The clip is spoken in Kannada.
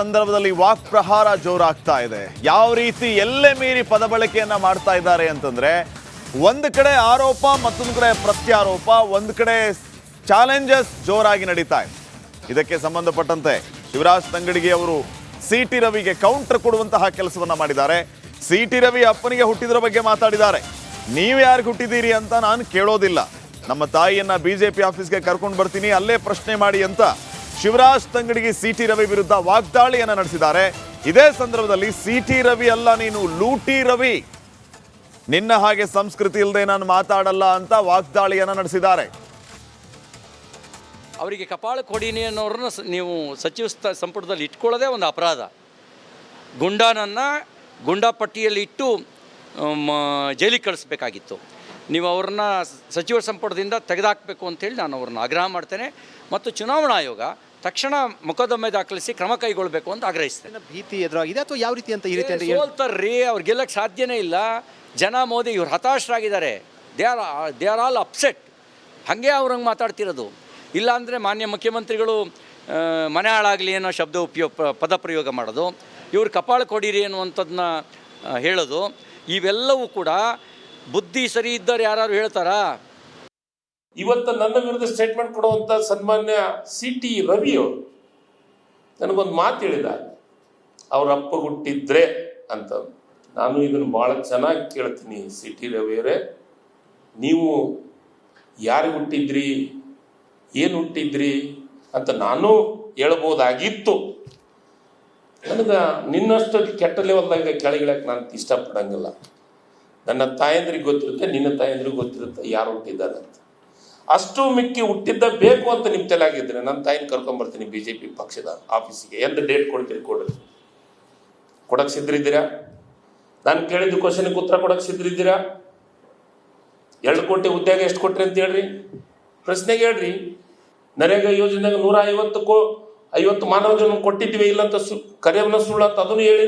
ಸಂದರ್ಭದಲ್ಲಿ ವಾಕ್ ಪ್ರಹಾರ ಜೋರಾಗ್ತಾ ಇದೆ. ಯಾವ ರೀತಿ ಎಲ್ಲೇ ಮೀರಿ ಪದ ಬಳಕೆಯನ್ನ ಮಾಡ್ತಾ ಇದ್ದಾರೆ ಅಂತಂದ್ರೆ, ಒಂದು ಕಡೆ ಆರೋಪ, ಮತ್ತೊಂದು ಕಡೆ ಪ್ರತ್ಯಾರೋಪ, ಒಂದು ಕಡೆ ಚಾಲೆಂಜಸ್ ಜೋರಾಗಿ ನಡೀತಾ ಇದೆ. ಇದಕ್ಕೆ ಸಂಬಂಧಪಟ್ಟಂತೆ ಶಿವರಾಜ್ ತಂಗಡಿಗೆ ಅವರು ಸಿ ಟಿ ರವಿಗೆ ಕೌಂಟರ್ ಕೊಡುವಂತಹ ಕೆಲಸವನ್ನ ಮಾಡಿದ್ದಾರೆ. ಸಿ ಟಿ ರವಿ ಅಪ್ಪನಿಗೆ ಹುಟ್ಟಿದ್ರ ಬಗ್ಗೆ ಮಾತಾಡಿದ್ದಾರೆ. ನೀವು ಯಾರಿಗೆ ಹುಟ್ಟಿದ್ದೀರಿ ಅಂತ ನಾನು ಕೇಳೋದಿಲ್ಲ. ನಮ್ಮ ತಾಯಿಯನ್ನ ಬಿಜೆಪಿ ಆಫೀಸ್ಗೆ ಕರ್ಕೊಂಡು ಬರ್ತೀನಿ, ಅಲ್ಲೇ ಪ್ರಶ್ನೆ ಮಾಡಿ ಅಂತ ಶಿವರಾಜ್ ತಂಗಡಿಗೆ ಸಿ ಟಿ ರವಿ ವಿರುದ್ಧ ವಾಗ್ದಾಳಿಯನ್ನ ನಡೆಸಿದ್ದಾರೆ. ಇದೇ ಸಂದರ್ಭದಲ್ಲಿ ಸಿ ಟಿ ರವಿ ಅಲ್ಲ ನೀನು, ಲೂಟಿ ರವಿ. ನಿನ್ನ ಹಾಗೆ ಸಂಸ್ಕೃತಿ ಇಲ್ಲದೆ ನಾನು ಮಾತಾಡಲ್ಲ ಅಂತ ವಾಗ್ದಾಳಿಯನ್ನ ನಡೆಸಿದ್ದಾರೆ. ಅವರಿಗೆ ಕಪಾಳ ಕೊಡಿನಿ ಅನ್ನೋರನ್ನ ನೀವು ಸಚಿವ ಸಂಪುಟದಲ್ಲಿ ಇಟ್ಕೊಳ್ಳೋದೇ ಒಂದು ಅಪರಾಧ. ಗುಂಡಾನನ್ನು ಗುಂಡಾ ಪಟ್ಟಿಯಲ್ಲಿ ಇಟ್ಟು ಜೈಲಿಗೆ ಕಳಿಸ್ಬೇಕಾಗಿತ್ತು. ನೀವು ಅವ್ರನ್ನ ಸಚಿವ ಸಂಪುಟದಿಂದ ತೆಗೆದುಹಾಕಬೇಕು ಅಂತೇಳಿ ನಾನು ಅವ್ರನ್ನ ಆಗ್ರಹ ಮಾಡ್ತೇನೆ. ಮತ್ತು ಚುನಾವಣಾ ಆಯೋಗ ತಕ್ಷಣ ಮೊಕದ್ದಮೆ ದಾಖಲಿಸಿ ಕ್ರಮ ಕೈಗೊಳ್ಳಬೇಕು ಅಂತ ಆಗ್ರಹಿಸ್ತೇನೆ. ಭೀತಿ ಎದುರಾಗಿದೆ ಅಥವಾ ಯಾವ ರೀತಿ ಅಂತ ಈ ರೀತಿ ಅಂತ ಹೇಳ್- ಸೋಲ್ತಾರ್ರಿ ಅವ್ರು ಗೆಲ್ಲಕ್ಕೆ ಸಾಧ್ಯನೇ ಇಲ್ಲ. ಜನ ಮೋದಿ ಇವ್ರು ಹತಾಶರಾಗಿದ್ದಾರೆ. They are they are all upset. ಹಾಗೆ ಅವ್ರಂಗೆ ಮಾತಾಡ್ತಿರೋದು. ಇಲ್ಲಾಂದರೆ ಮಾನ್ಯ ಮುಖ್ಯಮಂತ್ರಿಗಳು ಮನೆ ಹಾಳಾಗಲಿ ಅನ್ನೋ ಶಬ್ದ ಉಪಯೋಗ ಪದ ಪ್ರಯೋಗ ಮಾಡೋದು. ಇವ್ರು ಕಪಾಳ ಕೊಡಿರಿ ಅನ್ನುವಂಥದ್ದನ್ನ ಹೇಳೋದು. ಇವೆಲ್ಲವೂ ಕೂಡ ಬುದ್ಧಿ ಸರಿ ಇದ್ದಾರೆ ಯಾರು ಹೇಳ್ತಾರಾ? ಇವತ್ತು ನನ್ನ ವಿರುದ್ಧ ಸ್ಟೇಟ್ಮೆಂಟ್ ಕೊಡುವಂತ ಸನ್ಮಾನ್ಯ ಸಿ ಟಿ ರವಿ ಅವರು ನನಗೊಂದು ಮಾತು ಹೇಳಿದ ಅವ್ರ ಅಪ್ಪ ಹುಟ್ಟಿದ್ರೆ ಅಂತ. ನಾನು ಇದನ್ನು ಬಹಳ ಚೆನ್ನಾಗಿ ಕೇಳ್ತೀನಿ ಸಿ ಟಿ ರವಿಯವರೇ ನೀವು ಯಾರು ಹುಟ್ಟಿದ್ರಿ? ಏನು ಹುಟ್ಟಿದ್ರಿ ಅಂತ ನಾನು ಹೇಳ್ಬೋದಾಗಿತ್ತು. ನನಗೆ ನಿನ್ನಷ್ಟು ಕೆಟ್ಟ ಲೆವೆಲ್ದಾಗ ಕೆಳಗಿಳಕ್ಕೆ ನಾನು ಇಷ್ಟಪಡಂಗಿಲ್ಲ. ನನ್ನ ತಾಯಂದ್ರಿಗೆ ಗೊತ್ತಿರುತ್ತೆ, ನಿನ್ನ ತಾಯಂದ್ರಿಗೆ ಗೊತ್ತಿರುತ್ತೆ, ಯಾರು ಹುಟ್ಟಿದ್ದಾರೆ ಅಂತ. ಅಷ್ಟು ಮಿಕ್ಕಿ ಹುಟ್ಟಿದ್ದ ಬೇಕು ಅಂತ ನಿಮ್ಮ ತಲೆಯಾಗಿದ್ರೆ ನನ್ನ ತಾಯಿನ ಕರ್ಕೊಂಬರ್ತೀನಿ ಬಿ ಜೆ ಪಿ ಪಕ್ಷದ ಆಫೀಸಿಗೆ. ಎಂದು ಡೇಟ್ ಕೊಡ್ತೀರಿ ಕೊಡ್ರಿ ಕೊಡಕ್ಕೆ ಸಿದ್ರಿದ್ದೀರಾ ನಾನು ಕೇಳಿದ ಕ್ವಶನ್ಗೆ ಉತ್ತರ ಕೊಡಕ್ಕೆ ಸಿದ್ರಿದ್ದೀರಾ ಎರಡು ಕೋಟಿ ಉದ್ಯೋಗ ಎಷ್ಟು ಕೊಟ್ರಿ ಅಂತ ಹೇಳ್ರಿ. ಪ್ರಶ್ನೆಗೆ ಹೇಳ್ರಿ. ನರೇಗಾ ಯೋಜನೆಗೆ ನೂರ ಐವತ್ತು ಕೋ ಐವತ್ತು ಮಾನವ ಜನ ಕೊಟ್ಟಿದ್ವಿ ಇಲ್ಲ ಅಂತ ಸು ಕರೆಯವನ್ನ ಸುಳ್ಳು ಅಂತ ಅದನ್ನು ಹೇಳಿ.